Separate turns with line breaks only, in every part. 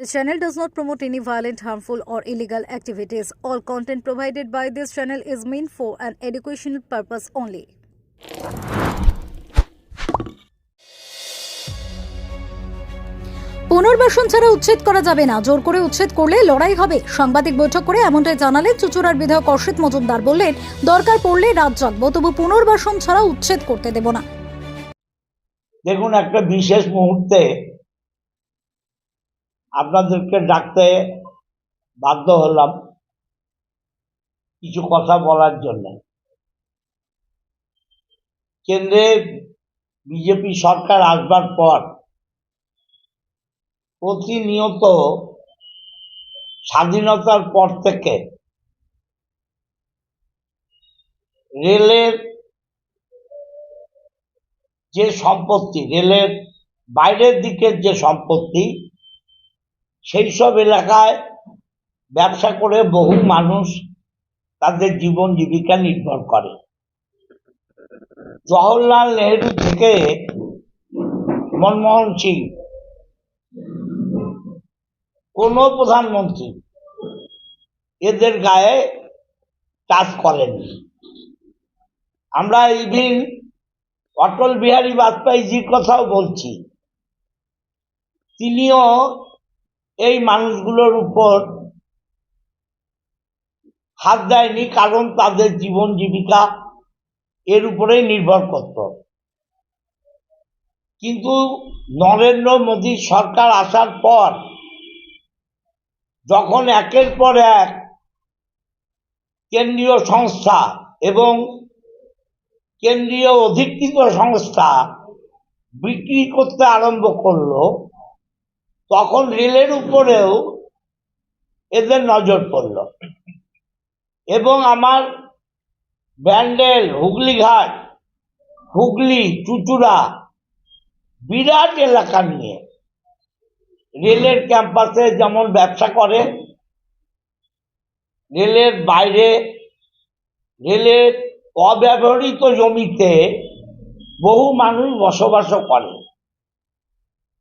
This channel does not promote any violent, harmful, or illegal activities. All content provided by this channel is meant for an educational purpose only. পুনর্বাসন ছাড়া উচ্ছেদ করা যাবে না জোর করে উচ্ছেদ করলে লড়াই হবে সাংবাদিক বৈঠক করে এমনটাই জানালেন চুচুড়ার বিধায়ক অর্ষিত মজুমদার বললেন দরকার পড়লে রাত জাগবো তবু পুনর্বাসন ছাড়া উচ্ছেদ করতে দেব না
দেখুন একটা বিশেষ মুহূর্তে আপনাদেরকে ডাকতে বাধ্য হলাম কিছু কথা বলার জন্য। কেন্দ্রে বিজেপি সরকার আসবার পর প্রতিনিয়ত স্বাধীনতার পর থেকে রেলের যে সম্পত্তি, রেলের বাইরের দিকের যে সম্পত্তি সেই সব এলাকায় ব্যবসা করে বহু মানুষ তাদের জীবন জীবিকা নির্ভর করে। জওহরলাল নেহেরু থেকে মনমোহন সিং, কোন প্রধানমন্ত্রী এদের গায়ে টাচ করেননি। আমরা ইভিন অটল বিহারী বাজপেয়ীজির কথাও বলছি। তিনিও এই মানুষগুলোর উপর হাত দেয়নি কারণ তাদের জীবন জীবিকা এর উপরেই নির্ভর করত। কিন্তু নরেন্দ্র মোদী সরকার আসার পর, যখন একের পর এক কেন্দ্রীয় সংস্থা এবং কেন্দ্রীয় অধিকৃত সংস্থা বিক্রি করতে আরম্ভ করল তখন রেলের উপরেও এদের নজর পড়ল। এবং আমার ব্যান্ডেল, হুগলিঘাট, হুগলি, চুচুড়া বিরাট এলাকা নিয়ে রেলের ক্যাম্পাসে যেমন ব্যবসা করে, রেলের বাইরে, রেলের অব্যবহৃত জমিতে বহু মানুষ বসবাসও করে।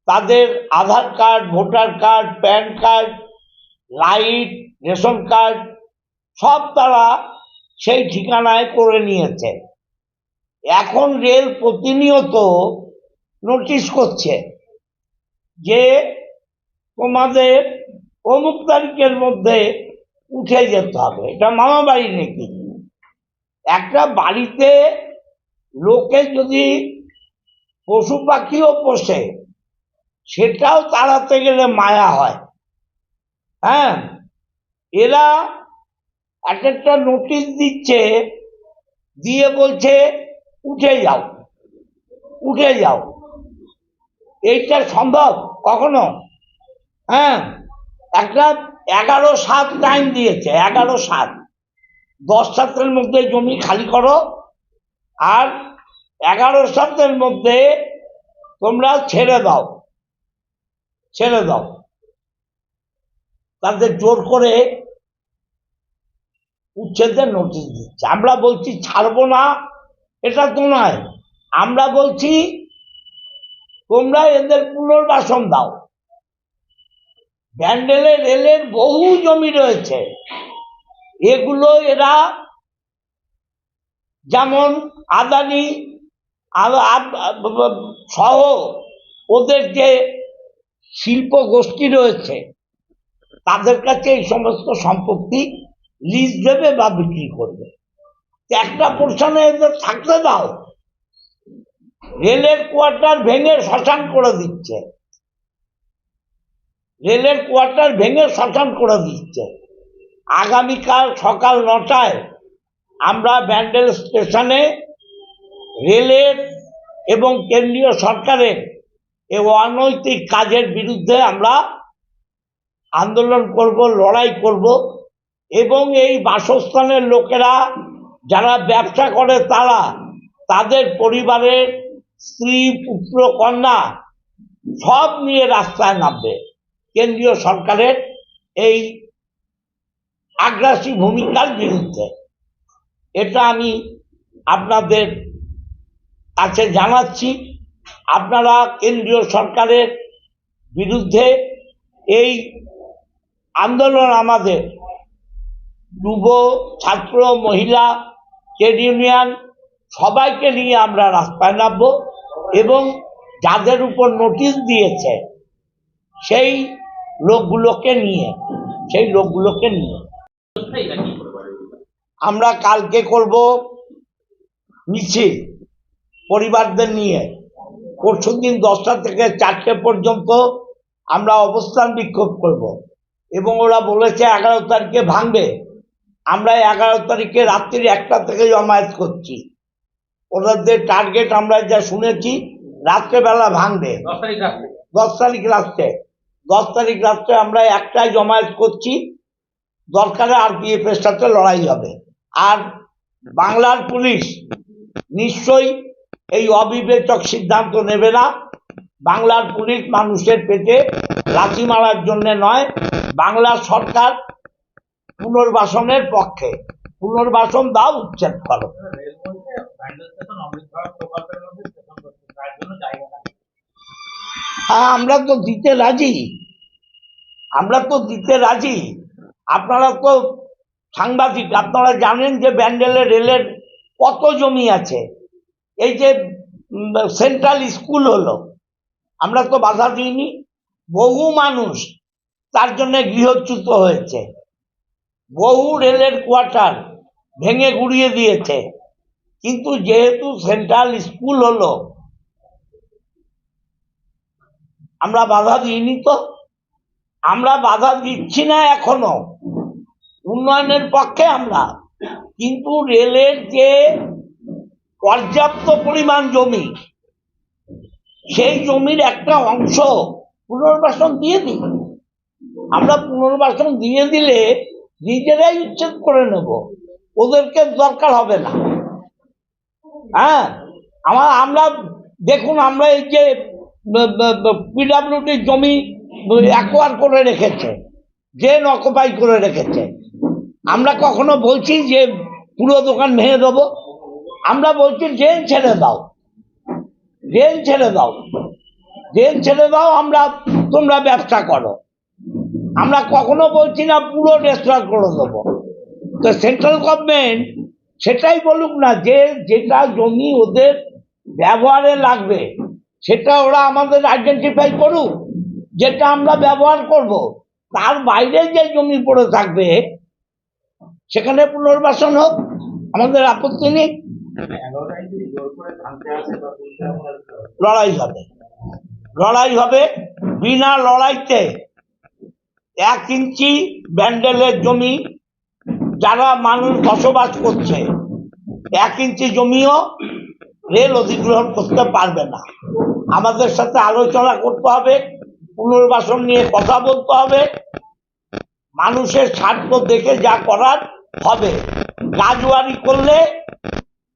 তাদের Aadhaar card, voter card, PAN card, light, ration card, সব তারা সেই ঠিকানায় করে নিয়েছে। এখন রেল প্রতিনিয়ত নোটিশ করছে যে তোমাদের অমুক তারিখের মধ্যে উঠে যেতে হবে। এটা মামা বাড়ি নাকি? একটা বাড়িতে লোকে যদি পশু পাখিও পোষে সেটাও তাড়াতে গেলে মায়া হয়। হ্যাঁ? এরা এক একটা নোটিশ দিচ্ছে, দিয়ে বলছে, উঠে যাও উঠে যাও। এইটা সম্ভব কখনো? হ্যাঁ? একটা এগারো সাত টাইম দিয়েছে, এগারো সাত। দশ সাতের মধ্যে জমি খালি করো, আর এগারো সাতের মধ্যে তোমরা ছেড়ে দাও। ছেড়ে দাও। তাদের জোর করে উচ্ছেদের নোটিশ দিচ্ছে। আমরা বলছি, ছাড়বো না, এটা তো নয়। আমরা বলছি, তোমরা এদের পুনর্বাসন দাও। ব্যান্ডেলে, রেলের বহু জমি রয়েছে। এগুলো এরা যেমন আদানি সহ ওদের যে শিল্প গোষ্ঠী রয়েছে, তাদের কাছে এই সমস্ত সম্পত্তি লিজ দেবে বা বিক্রি করবে। একটা পোর্শনে এদের থাকতে দাও। রেলের কোয়ার্টার ভেঙে শ্মশান করে দিচ্ছে। রেলের কোয়ার্টার ভেঙে শ্মশান করে দিচ্ছে। আগামীকাল সকাল নটায় আমরা ব্যান্ডেল স্টেশনে রেলের এবং কেন্দ্রীয় সরকারের এই অনৈতিক কাজের বিরুদ্ধে আমরা আন্দোলন করব, লড়াই করব। এবং এই বাসস্থানের লোকেরা যারা ব্যবসা করে তারা তাদের পরিবারের স্ত্রী, পুত্র, কন্যা সব নিয়ে রাস্তায় নামবে। কেন্দ্রীয় সরকারের এই আগ্রাসী ভূমিকার বিরুদ্ধে। এটা আমি আপনাদের কাছে জানাচ্ছি। আপনারা কেন্দ্রীয় সরকারের বিরুদ্ধে এই আন্দোলন আমাদের। যুব, ছাত্র, মহিলা, ট্রেড ইউনিয়ন, সবাইকে নিয়ে আমরা রাস্তায় নামবো এবং যাদের উপর নোটিশ দিয়েছে সেই লোকগুলোকে নিয়ে, সেই লোকগুলোকে নিয়ে। আমরা কালকে করব মিছিল পরিবারদের নিয়ে। পরশু দিন দশটা থেকে চারটে পর্যন্ত আমরা অবস্থান বিক্ষোভ করব। এবং ওরা বলেছে এগারো তারিখে ভাঙবে। আমরা এগারো তারিখে রাত্রির একটা থেকে জমায়েত করছি। ওদের টার্গেট আমরা যা শুনেছি রাত্রেবেলা ভাঙবে।
দশ তারিখ রাখবে
দশ তারিখ রাত্রে। দশ তারিখ রাত্রে আমরা একটাই জমায়েত করছি। দরকারে আর বিএফের সাথে লড়াই হবে। আর বাংলার পুলিশ নিশ্চয়ই এই অবিবেচক সিদ্ধান্ত নেবে না। বাংলার পুলিশ মানুষের পেটে লাথি মারার জন্য নয় বাংলার সরকার পুনর্বাসনের পক্ষে। পুনর্বাসন দাও, উচ্ছেদ করো। হ্যাঁ আমরা তো দিতে রাজি। আমরা তো দিতে রাজি। আপনারা তো সাংবাদিক, আপনারা জানেন যে ব্যান্ডেলের রেলের কত জমি আছে? এই যে সেন্ট্রাল স্কুল হলো, আমরা তো বাধা দিইনি, বহু মানুষ তার জন্য গৃহচ্যুত হয়েছে, বহু রেলের কোয়ার্টার ভেঙে গুড়িয়ে দিয়েছে, কিন্তু যেহেতু সেন্ট্রাল স্কুল হলো, আমরা বাধা দিইনি তো, আমরা বাধা দিচ্ছি না এখনও, উন্নয়নের পক্ষে আমরা, কিন্তু রেলের যে পর্যাপ্ত পরিমাণ জমি। সেই জমির একটা অংশ পুনর্বাসন দিয়ে দিই। আমরা পুনর্বাসন দিয়ে দিলে নিজেরাই উচ্ছেদ করে নেব। ওদেরকে দরকার হবে না। হ্যাঁ? আমার আমরা দেখুন, আমরা এই যে পিডাব্লিউডির জমি অ্যাকোয়ার করে রেখেছে ড্রেন অকুপাই করে রেখেছে। আমরা কখনো বলছি যে পুরো দোকান ভেঙে দেবো। আমরা বলছি ড্রেন ছেড়ে দাও। ড্রেন ছেড়ে দাও। ড্রেন ছেড়ে দাও, আমরা, তোমরা ব্যবসা করো। আমরা কখনো বলছি না, পুরো ডেস্ট্রয় করে দেবো। তো সেন্ট্রাল গভর্নমেন্ট সেটাই বলুক না, যে যেটা জমি ওদের ব্যবহারে লাগবে, সেটা ওরা আমাদের আইডেন্টিফাই করুক, যেটা আমরা ব্যবহার করব। তার বাইরে যে জমি পড়ে থাকবে, সেখানে পুনর্বাসন হোক, আমাদের আপত্তি নেই। লড়াই হবে। লড়াই হবে বিনা লড়াইতে এক ইঞ্চি ব্যান্ডেলের জমি যারা মানুষ বসবাস করছে, এক ইঞ্চি জমিও রেল অধিগ্রহণ করতে পারবে না। আমাদের সাথে আলোচনা করতে হবে, পুনর্বাসন নিয়ে কথা বলতে হবে, মানুষের স্বার্থ দেখে যা করার হবে। গাজুয়ারি করলে